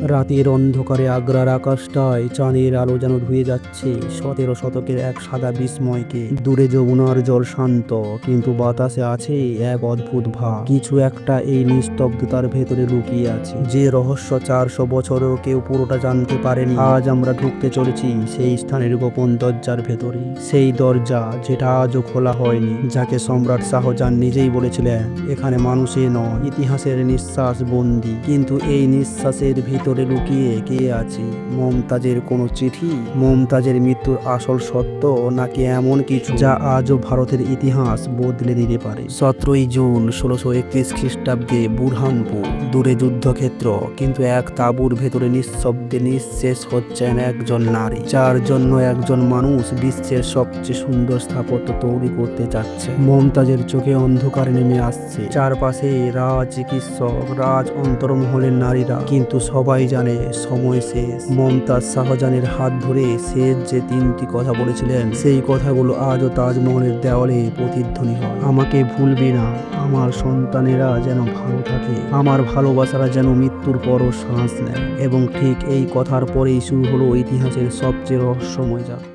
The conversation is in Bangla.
রাতের অন্ধকারে আগ্রার আকাশটায় চাঁদের আলো যেন ধুয়ে যাচ্ছে। সতেরো শতকের এক সাদা বিস্ময়কে। দূরে যমুনার জল শান্ত, কিন্তু বাতাসে আছে এক অদ্ভুত ভাব। কিছু একটা এই নিস্তব্ধতার ভেতরে লুকিয়ে আছে। যে রহস্য চারশো বছরেও কেউ পুরোটা জানতে পারেনি, আজ আমরা ঢুকতে চলেছি সেই স্থানের গোপন দরজার ভেতরে। সেই দরজা যেটা আজও খোলা হয়নি, যাকে সম্রাট শাহজাহান নিজেই বলেছিলেন, এখানে মানুষে নয়, ইতিহাসের নিঃশ্বাস বন্দি। কিন্তু এই নিঃশ্বাসের ভিতরে লুকিয়ে কে আছে। মমতাজের কোনো চিঠি, মমতাজের মৃত্যুর আসল সত্য নাকি এমন কিছু যা আজও ভারতের ইতিহাস বদলে দিতে পারে? সতেরোই জুন ষোলোশো একত্রিশ খ্রিস্টাব্দে বুরহানপুর, দূরে যুদ্ধক্ষেত্র, কিন্তু এক তাঁবুর ভেতরে নিঃশব্দে নিঃশেষ হচ্ছেন একজন নারী, যার জন্য একজন মানুষ বিশ্বের সবচেয়ে সুন্দর স্থাপত্য তৈরি করতে চাচ্ছে। মমতাজের চোখে অন্ধকার নেমে আসছে। চারপাশে রাজ চিকিৎসক রাজ অন্তর্মহলের নারীরা, কিন্তু সবাই জানে, সময় শেষ। মমতাজ শাহজাহানের হাত ধরে শেষ যে তিনটি কথা বলেছিলেন, সেই কথাগুলো আজও তাজমহলের দেওয়ালে প্রতিধ্বনি হয়। আমাকে ভুলবে না, আমার সন্তানেরা যেন ভালো থাকে, আমার ভালোবাসারা যেন মৃত্যুর পরও শ্বাস নেয়। এবং ঠিক এই কথার পরেই শুরু হলো ইতিহাসের সবচেয়ে রহস্যময় যা